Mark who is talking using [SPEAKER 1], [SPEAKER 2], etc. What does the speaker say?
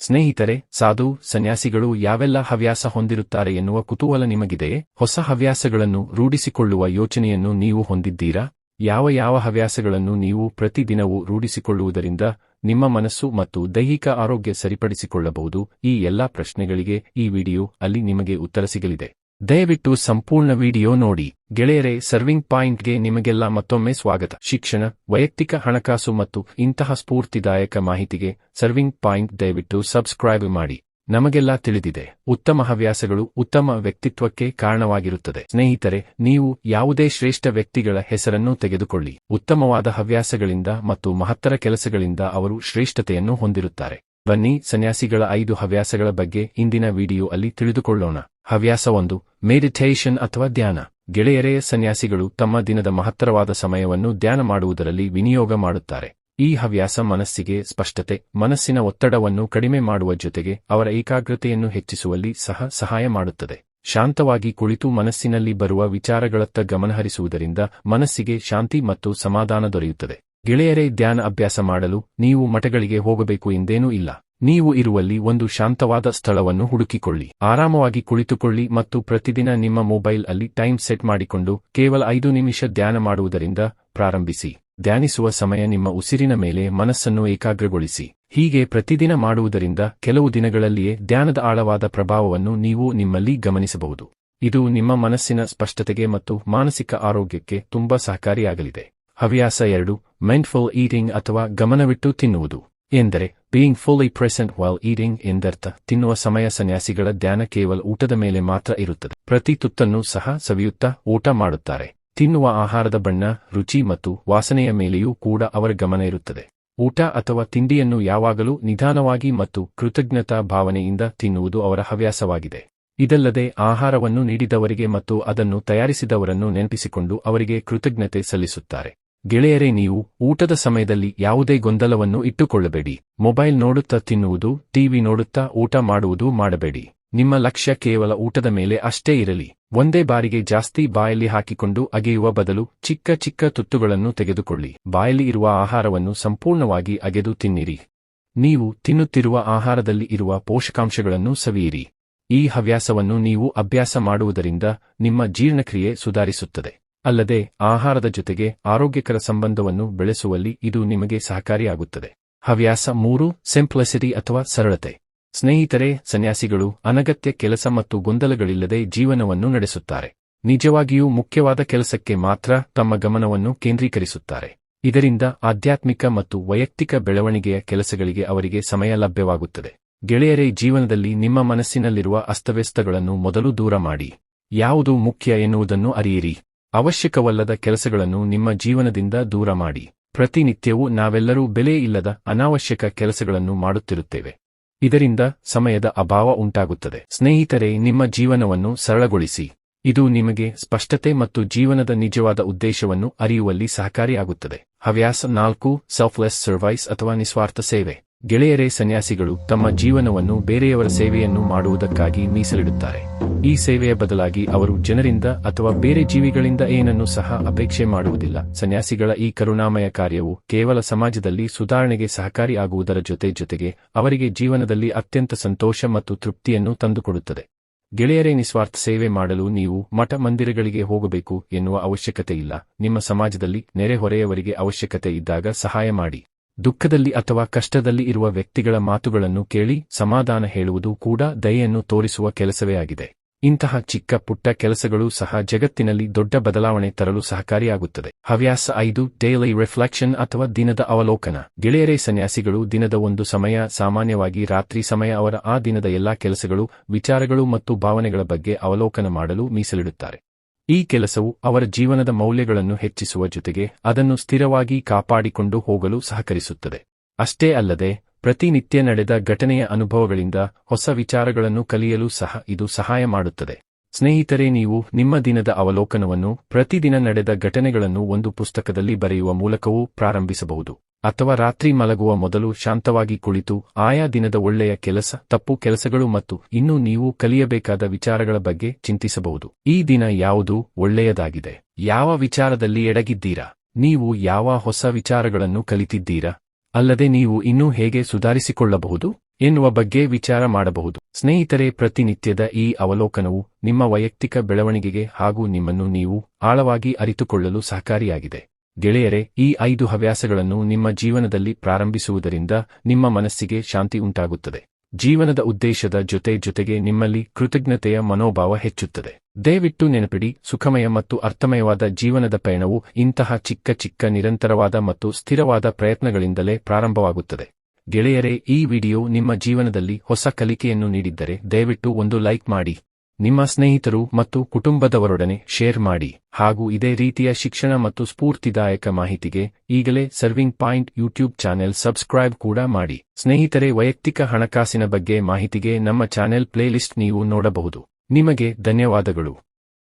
[SPEAKER 1] ಸ್ನೇಹಿತರೆ, ಸಾಧು, ಸನ್ಯಾಸಿಗಳು ಯಾವೆಲ್ಲ ಹವ್ಯಾಸ ಹೊಂದಿರುತ್ತಾರೆ ಎನ್ನುವ ಕುತೂಹಲ ನಿಮಗಿದೆಯೇ? ಹೊಸ ಹವ್ಯಾಸಗಳನ್ನು ರೂಢಿಸಿಕೊಳ್ಳುವ ಯೋಚನೆಯನ್ನು ನೀವು ಹೊಂದಿದ್ದೀರಾ? ಯಾವ ಯಾವ ಹವ್ಯಾಸಗಳನ್ನು ನೀವು ಪ್ರತಿದಿನವೂ ರೂಢಿಸಿಕೊಳ್ಳುವುದರಿಂದ ನಿಮ್ಮ ಮನಸ್ಸು ಮತ್ತು ದೈಹಿಕ ಆರೋಗ್ಯ ಸರಿಪಡಿಸಿಕೊಳ್ಳಬಹುದು? ಈ ಎಲ್ಲಾ ಪ್ರಶ್ನೆಗಳಿಗೆ ಈ ವಿಡಿಯೋ ಅಲ್ಲಿ ನಿಮಗೆ ಉತ್ತರ ಸಿಗಲಿದೆ. ದಯವಿಟ್ಟು ಸಂಪೂರ್ಣ ವಿಡಿಯೋ ನೋಡಿ. ಗೆಳೆಯರೆ ಸರ್ವಿಂಗ್ ಪಾಯಿಂಟ್ಗೆ ನಿಮಗೆಲ್ಲ ಮತ್ತೊಮ್ಮೆ ಸ್ವಾಗತ. ಶಿಕ್ಷಣ, ವೈಯಕ್ತಿಕ ಹಣಕಾಸು ಮತ್ತು ಇಂತಹ ಸ್ಫೂರ್ತಿದಾಯಕ ಮಾಹಿತಿಗೆ ಸರ್ವಿಂಗ್ ಪಾಯಿಂಟ್ ದಯವಿಟ್ಟು ಸಬ್ಸ್ಕ್ರೈಬ್ ಮಾಡಿ. ನಮಗೆಲ್ಲ ತಿಳಿದಿದೆ. ಉತ್ತಮ ಹವ್ಯಾಸಗಳು ಉತ್ತಮ ವ್ಯಕ್ತಿತ್ವಕ್ಕೆ ಕಾರಣವಾಗಿರುತ್ತದೆ. ಸ್ನೇಹಿತರೆ, ನೀವು ಯಾವುದೇ ಶ್ರೇಷ್ಠ ವ್ಯಕ್ತಿಗಳ ಹೆಸರನ್ನು ತೆಗೆದುಕೊಳ್ಳಿ. ಉತ್ತಮವಾದ ಹವ್ಯಾಸಗಳಿಂದ ಮತ್ತು ಮಹತ್ತರ ಕೆಲಸಗಳಿಂದ ಅವರು ಶ್ರೇಷ್ಠತೆಯನ್ನು ಹೊಂದಿರುತ್ತಾರೆ. ಬನ್ನಿ, ಸನ್ಯಾಸಿಗಳ ಐದು ಹವ್ಯಾಸಗಳ ಬಗ್ಗೆ ಇಂದಿನ ವಿಡಿಯೋ ಅಲ್ಲಿ ತಿಳಿದುಕೊಳ್ಳೋಣ. ಹವ್ಯಾಸ ಒಂದು ಮೆಡಿಟೇಷನ್ ಅಥವಾ ಧ್ಯಾನ. ಗೆಳೆಯರೇ, ಸನ್ಯಾಸಿಗಳು ತಮ್ಮ ದಿನದ ಮಹತ್ತರವಾದ ಸಮಯವನ್ನು ಧ್ಯಾನ ಮಾಡುವುದರಲ್ಲಿ ವಿನಿಯೋಗ ಮಾಡುತ್ತಾರೆ. ಈ ಹವ್ಯಾಸ ಮನಸ್ಸಿಗೆ ಸ್ಪಷ್ಟತೆ, ಮನಸ್ಸಿನ ಒತ್ತಡವನ್ನು ಕಡಿಮೆ ಮಾಡುವ ಜೊತೆಗೆ ಅವರ ಏಕಾಗ್ರತೆಯನ್ನು ಹೆಚ್ಚಿಸುವಲ್ಲಿ ಸಹ ಸಹಾಯ ಮಾಡುತ್ತದೆ. ಶಾಂತವಾಗಿ ಕುಳಿತು ಮನಸ್ಸಿನಲ್ಲಿ ಬರುವ ವಿಚಾರಗಳತ್ತ ಗಮನಹರಿಸುವುದರಿಂದ ಮನಸ್ಸಿಗೆ ಶಾಂತಿ ಮತ್ತು ಸಮಾಧಾನ ದೊರೆಯುತ್ತದೆ. ಗೆಳೆಯರೇ, ಧ್ಯಾನ ಅಭ್ಯಾಸ ಮಾಡಲು ನೀವು ಮಠಗಳಿಗೆ ಹೋಗಬೇಕು ಎಂದೇನೂ ಇಲ್ಲ. ನೀವು ಇರುವಲ್ಲಿ ಒಂದು ಶಾಂತವಾದ ಸ್ಥಳವನ್ನು ಹುಡುಕಿಕೊಳ್ಳಿ. ಆರಾಮವಾಗಿ ಕುಳಿತುಕೊಳ್ಳಿ ಮತ್ತು ಪ್ರತಿದಿನ ನಿಮ್ಮ ಮೊಬೈಲ್ ಅಲ್ಲಿ ಟೈಮ್ ಸೆಟ್ ಮಾಡಿಕೊಂಡು ಕೇವಲ ಐದು ನಿಮಿಷ ಧ್ಯಾನ ಮಾಡುವುದರಿಂದ ಪ್ರಾರಂಭಿಸಿ. ಧ್ಯಾನಿಸುವ ಸಮಯ ನಿಮ್ಮ ಉಸಿರಿನ ಮೇಲೆ ಮನಸ್ಸನ್ನು ಏಕಾಗ್ರಗೊಳಿಸಿ. ಹೀಗೆ ಪ್ರತಿದಿನ ಮಾಡುವುದರಿಂದ ಕೆಲವು ದಿನಗಳಲ್ಲಿಯೇ ಧ್ಯಾನದ ಆಳವಾದ ಪ್ರಭಾವವನ್ನು ನೀವು ನಿಮ್ಮಲ್ಲಿ ಗಮನಿಸಬಹುದು. ಇದು ನಿಮ್ಮ ಮನಸ್ಸಿನ ಸ್ಪಷ್ಟತೆಗೆ ಮತ್ತು ಮಾನಸಿಕ ಆರೋಗ್ಯಕ್ಕೆ ತುಂಬಾ ಸಹಕಾರಿಯಾಗಲಿದೆ. ಹವ್ಯಾಸ ಎರಡು ಮೈಂಡ್ಫುಲ್ ಈಟಿಂಗ್ ಅಥವಾ ಗಮನವಿಟ್ಟು ತಿನ್ನುವುದು. ಎಂದರೆ being fully present while eating ಎಂದರ್ಥ ತಿನ್ನುವ ಸಮಯ ಸನ್ಯಾಸಿಗಳ ಧ್ಯಾನ ಕೇವಲ ಊಟದ ಮೇಲೆ ಮಾತ್ರ ಇರುತ್ತದೆ. ಪ್ರತಿ ತುತ್ತನ್ನು ಸಹ ಸವಿಯುತ್ತಾ ಊಟ ಮಾಡುತ್ತಾರೆ. ತಿನ್ನುವ ಆಹಾರದ ಬಣ್ಣ, ರುಚಿ ಮತ್ತು ವಾಸನೆಯ ಮೇಲೆಯೂ ಕೂಡ ಅವರ ಗಮನ ಇರುತ್ತದೆ. ಊಟ ಅಥವಾ ತಿಂಡಿಯನ್ನು ಯಾವಾಗಲೂ ನಿಧಾನವಾಗಿ ಮತ್ತು ಕೃತಜ್ಞತಾ ಭಾವನೆಯಿಂದ ತಿನ್ನುವುದು ಅವರ ಹವ್ಯಾಸವಾಗಿದೆ. ಇದಲ್ಲದೆ ಆಹಾರವನ್ನು ನೀಡಿದವರಿಗೆ ಮತ್ತು ಅದನ್ನು ತಯಾರಿಸಿದವರನ್ನು ನೆನಪಿಸಿಕೊಂಡು ಅವರಿಗೆ ಕೃತಜ್ಞತೆ ಸಲ್ಲಿಸುತ್ತಾರೆ. ಗೆಳೆಯರೇ, ನೀವು ಊಟದ ಸಮಯದಲ್ಲಿ ಯಾವುದೇ ಗೊಂದಲವನ್ನು ಇಟ್ಟುಕೊಳ್ಳಬೇಡಿ. ಮೊಬೈಲ್ ನೋಡುತ್ತಾ ತಿನ್ನುವುದು, ಟಿವಿ ನೋಡುತ್ತಾ ಊಟ ಮಾಡುವುದು ಮಾಡಬೇಡಿ. ನಿಮ್ಮ ಲಕ್ಷ್ಯ ಕೇವಲ ಊಟದ ಮೇಲೆ ಅಷ್ಟೇ ಇರಲಿ. ಒಂದೇ ಬಾರಿಗೆ ಜಾಸ್ತಿ ಬಾಯಲ್ಲಿ ಹಾಕಿಕೊಂಡು ಅಗೆಯುವ ಬದಲು ಚಿಕ್ಕ ಚಿಕ್ಕ ತುತ್ತುಗಳನ್ನು ತೆಗೆದುಕೊಳ್ಳಿ. ಬಾಯಲ್ಲಿ ಇರುವ ಆಹಾರವನ್ನು ಸಂಪೂರ್ಣವಾಗಿ ಅಗೆದು ತಿನ್ನಿರಿ. ನೀವು ತಿನ್ನುತ್ತಿರುವ ಆಹಾರದಲ್ಲಿ ಇರುವ ಪೋಷಕಾಂಶಗಳನ್ನು ಸವಿಯಿರಿ. ಈ ಹವ್ಯಾಸವನ್ನು ನೀವು ಅಭ್ಯಾಸ ಮಾಡುವುದರಿಂದ ನಿಮ್ಮ ಜೀರ್ಣಕ್ರಿಯೆ ಸುಧಾರಿಸುತ್ತದೆ. ಅಲ್ಲದೆ ಆಹಾರದ ಜೊತೆಗೆ ಆರೋಗ್ಯಕರ ಸಂಬಂಧವನ್ನು ಬೆಳೆಸುವಲ್ಲಿ ಇದು ನಿಮಗೆ ಸಹಕಾರಿಯಾಗುತ್ತದೆ. ಹವ್ಯಾಸ ಮೂರು ಸಿಂಪ್ಲಿಸಿಟಿ ಅಥವಾ ಸರಳತೆ. ಸ್ನೇಹಿತರೆ, ಸನ್ಯಾಸಿಗಳು ಅನಗತ್ಯ ಕೆಲಸ ಮತ್ತು ಗೊಂದಲಗಳಿಲ್ಲದೆ ಜೀವನವನ್ನು ನಡೆಸುತ್ತಾರೆ. ನಿಜವಾಗಿಯೂ ಮುಖ್ಯವಾದ ಕೆಲಸಕ್ಕೆ ಮಾತ್ರ ತಮ್ಮ ಗಮನವನ್ನು ಕೇಂದ್ರೀಕರಿಸುತ್ತಾರೆ. ಇದರಿಂದ ಆಧ್ಯಾತ್ಮಿಕ ಮತ್ತು ವೈಯಕ್ತಿಕ ಬೆಳವಣಿಗೆಯ ಕೆಲಸಗಳಿಗೆ ಅವರಿಗೆ ಸಮಯ ಲಭ್ಯವಾಗುತ್ತದೆ. ಗೆಳೆಯರೇ, ಜೀವನದಲ್ಲಿ ನಿಮ್ಮ ಮನಸ್ಸಿನಲ್ಲಿರುವ ಅಸ್ತವ್ಯಸ್ತಗಳನ್ನು ಮೊದಲು ದೂರ ಮಾಡಿ. ಯಾವುದು ಮುಖ್ಯ ಎನ್ನುವುದನ್ನು ಅರಿಯಿರಿ. ಅವಶ್ಯಕವಲ್ಲದ ಕೆಲಸಗಳನ್ನು ನಿಮ್ಮ ಜೀವನದಿಂದ ದೂರ ಮಾಡಿ. ಪ್ರತಿನಿತ್ಯವೂ ನಾವೆಲ್ಲರೂ ಬೆಲೆ ಇಲ್ಲದ ಅನಾವಶ್ಯಕ ಕೆಲಸಗಳನ್ನು ಮಾಡುತ್ತಿರುತ್ತೇವೆ. ಇದರಿಂದ ಸಮಯದ ಅಭಾವ ಉಂಟಾಗುತ್ತದೆ. ಸ್ನೇಹಿತರೆ, ನಿಮ್ಮ ಜೀವನವನ್ನು ಸರಳಗೊಳಿಸಿ. ಇದು ನಿಮಗೆ ಸ್ಪಷ್ಟತೆ ಮತ್ತು ಜೀವನದ ನಿಜವಾದ ಉದ್ದೇಶವನ್ನು ಅರಿಯುವಲ್ಲಿ ಸಹಕಾರಿಯಾಗುತ್ತದೆ. ಹವ್ಯಾಸ ನಾಲ್ಕು ಸೆಲ್ಫ್ಲೆಸ್ ಸರ್ವೈಸ್ ಅಥವಾ ನಿಸ್ವಾರ್ಥ ಸೇವೆ. ಗೆಳೆಯರೇ ಸನ್ಯಾಸಿಗಳು ತಮ್ಮ ಜೀವನವನ್ನು ಬೇರೆಯವರ ಸೇವೆಯನ್ನು ಮಾಡುವುದಕ್ಕಾಗಿ ಮೀಸಲಿಡುತ್ತಾರೆ. ಈ ಸೇವೆಯ ಬದಲಾಗಿ ಅವರು ಜನರಿಂದ ಅಥವಾ ಬೇರೆ ಜೀವಿಗಳಿಂದ ಏನನ್ನೂ ಸಹ ಅಪೇಕ್ಷೆ ಮಾಡುವುದಿಲ್ಲ. ಸನ್ಯಾಸಿಗಳ ಈ ಕರುಣಾಮಯ ಕಾರ್ಯವು ಕೇವಲ ಸಮಾಜದಲ್ಲಿ ಸುಧಾರಣೆಗೆ ಸಹಕಾರಿಯಾಗುವುದರ ಜೊತೆ ಜೊತೆಗೆ ಅವರಿಗೆ ಜೀವನದಲ್ಲಿ ಅತ್ಯಂತ ಸಂತೋಷ ಮತ್ತು ತೃಪ್ತಿಯನ್ನು ತಂದುಕೊಡುತ್ತದೆ. ಗೆಳೆಯರೇ, ನಿಸ್ವಾರ್ಥ ಸೇವೆ ಮಾಡಲು ನೀವು ಮಠ ಮಂದಿರಗಳಿಗೆ ಹೋಗಬೇಕು ಎನ್ನುವ ಅವಶ್ಯಕತೆ ಇಲ್ಲ ನಿಮ್ಮ ಸಮಾಜದಲ್ಲಿ ನೆರೆಹೊರೆಯವರಿಗೆ ಅವಶ್ಯಕತೆ ಇದ್ದಾಗ ಸಹಾಯ ಮಾಡಿ. ದುಃಖದಲ್ಲಿ ಅಥವಾ ಕಷ್ಟದಲ್ಲಿ ಇರುವ ವ್ಯಕ್ತಿಗಳ ಮಾತುಗಳನ್ನು ಕೇಳಿ ಸಮಾಧಾನ ಹೇಳುವುದು ಕೂಡ ದಯೆಯನ್ನು ತೋರಿಸುವ ಕೆಲಸವೇ ಆಗಿದೆ. ಇಂತಹ ಚಿಕ್ಕ ಪುಟ್ಟ ಕೆಲಸಗಳು ಸಹ ಜಗತ್ತಿನಲ್ಲಿ ದೊಡ್ಡ ಬದಲಾವಣೆ ತರಲು ಸಹಕಾರಿಯಾಗುತ್ತದೆ. ಹವ್ಯಾಸ ಐದು ಡೈಲಿ ರಿಫ್ಲೆಕ್ಷನ್ ಅಥವಾ ದಿನದ ಅವಲೋಕನ. ಗೆಳೆಯರೇ, ಸನ್ಯಾಸಿಗಳು, ದಿನದ ಒಂದು ಸಮಯ, ಸಾಮಾನ್ಯವಾಗಿ ರಾತ್ರಿ ಸಮಯ ಅವರ ಆ ದಿನದ ಎಲ್ಲಾ ಕೆಲಸಗಳು, ವಿಚಾರಗಳು ಮತ್ತು ಭಾವನೆಗಳ ಬಗ್ಗೆ ಅವಲೋಕನ ಮಾಡಲು ಮೀಸಲಿಡುತ್ತಾರೆ. ಈ ಕೆಲಸವು ಅವರ ಜೀವನದ ಮೌಲ್ಯಗಳನ್ನು ಹೆಚ್ಚಿಸುವ ಜೊತೆಗೆ ಅದನ್ನು ಸ್ಥಿರವಾಗಿ ಕಾಪಾಡಿಕೊಂಡು ಹೋಗಲು ಸಹಕರಿಸುತ್ತದೆ. ಅಷ್ಟೇ ಅಲ್ಲದೆ, ಪ್ರತಿನಿತ್ಯ ನಡೆದ ಘಟನೆಯ ಅನುಭವಗಳಿಂದ ಹೊಸ ವಿಚಾರಗಳನ್ನು ಕಲಿಯಲು ಸಹ ಇದು ಸಹಾಯ ಮಾಡುತ್ತದೆ. ಸ್ನೇಹಿತರೆ, ನೀವು ನಿಮ್ಮ ದಿನದ ಅವಲೋಕನವನ್ನು ಪ್ರತಿದಿನ ನಡೆದ ಘಟನೆಗಳನ್ನು ಒಂದು ಪುಸ್ತಕದಲ್ಲಿ ಬರೆಯುವ ಮೂಲಕವೂ ಪ್ರಾರಂಭಿಸಬಹುದು. ಅಥವಾ ರಾತ್ರಿ ಮಲಗುವ ಮೊದಲು ಶಾಂತವಾಗಿ ಕುಳಿತು ಆಯಾ ದಿನದ ಒಳ್ಳೆಯ ಕೆಲಸ, ತಪ್ಪು ಕೆಲಸಗಳು ಮತ್ತು ಇನ್ನೂ ನೀವು ಕಲಿಯಬೇಕಾದ ವಿಚಾರಗಳ ಬಗ್ಗೆ ಚಿಂತಿಸಬಹುದು. ಈ ದಿನ ಯಾವುದು ಒಳ್ಳೆಯದಾಗಿದೆ? ಯಾವ ವಿಚಾರದಲ್ಲಿ ಎಡಗಿದ್ದೀರಾ? ನೀವು ಯಾವ ಹೊಸ ವಿಚಾರಗಳನ್ನು ಕಲಿತಿದ್ದೀರಾ? ಅಲ್ಲದೆ ನೀವು ಇನ್ನೂ ಹೇಗೆ ಸುಧಾರಿಸಿಕೊಳ್ಳಬಹುದು? ಎನ್ನುವ ಬಗ್ಗೆ ವಿಚಾರ ಮಾಡಬಹುದು. ಸ್ನೇಹಿತರೆ, ಪ್ರತಿನಿತ್ಯದ ಈ ಅವಲೋಕನವು ನಿಮ್ಮ ವೈಯಕ್ತಿಕ ಬೆಳವಣಿಗೆಗೆ ಹಾಗೂ ನಿಮ್ಮನ್ನು ನೀವು ಆಳವಾಗಿ ಅರಿತುಕೊಳ್ಳಲು ಸಹಕಾರಿಯಾಗಿದೆ. ಗೆಳೆಯರೆ, ಈ ಐದು ಹವ್ಯಾಸಗಳನ್ನು ನಿಮ್ಮ ಜೀವನದಲ್ಲಿ ಪ್ರಾರಂಭಿಸುವುದರಿಂದ ನಿಮ್ಮ ಮನಸ್ಸಿಗೆ ಶಾಂತಿ ಉಂಟಾಗುತ್ತದೆ. ಜೀವನದ ಉದ್ದೇಶದ ಜೊತೆ ಜೊತೆಗೆ ನಿಮ್ಮಲ್ಲಿ ಕೃತಜ್ಞತೆಯ ಮನೋಭಾವ ಹೆಚ್ಚುತ್ತದೆ. ದಯವಿಟ್ಟು ನೆನಪಿಡಿ, ಸುಖಮಯ ಮತ್ತು ಅರ್ಥಮಯವಾದ ಜೀವನದ ಪಯಣವು ಇಂತಹ ಚಿಕ್ಕ ಚಿಕ್ಕ ನಿರಂತರವಾದ ಮತ್ತು ಸ್ಥಿರವಾದ ಪ್ರಯತ್ನಗಳಿಂದಲೇ ಪ್ರಾರಂಭವಾಗುತ್ತದೆ. ಗೆಳೆಯರೇ, ಈ ವಿಡಿಯೋ ನಿಮ್ಮ ಜೀವನದಲ್ಲಿ ಹೊಸ ಕಲಿಕೆಯನ್ನು ನೀಡಿದ್ದರೆ ದಯವಿಟ್ಟು ಒಂದು ಲೈಕ್ ಮಾಡಿ. ನಿಮ್ಮ ಸ್ನೇಹಿತರು ಮತ್ತು ಕುಟುಂಬದವರೊಡನೆ ಶೇರ್ ಮಾಡಿ ಹಾಗೂ ಇದೇ ರೀತಿಯ ಶಿಕ್ಷಣ ಮತ್ತು ಸ್ಫೂರ್ತಿದಾಯಕ ಮಾಹಿತಿಗೆ ಈಗಲೇ serving point YouTube channel subscribe ಕೂಡ ಮಾಡಿ. ಸ್ನೇಹಿತರೆ, ವೈಯಕ್ತಿಕ ಹಣಕಾಸಿನ ಬಗ್ಗೆ ಮಾಹಿತಿಗೆ ನಮ್ಮ ಚಾನೆಲ್ ಪ್ಲೇಲಿಸ್ಟ್ ನೀವು ನೋಡಬಹುದು. ನಿಮಗೆ ಧನ್ಯವಾದಗಳು.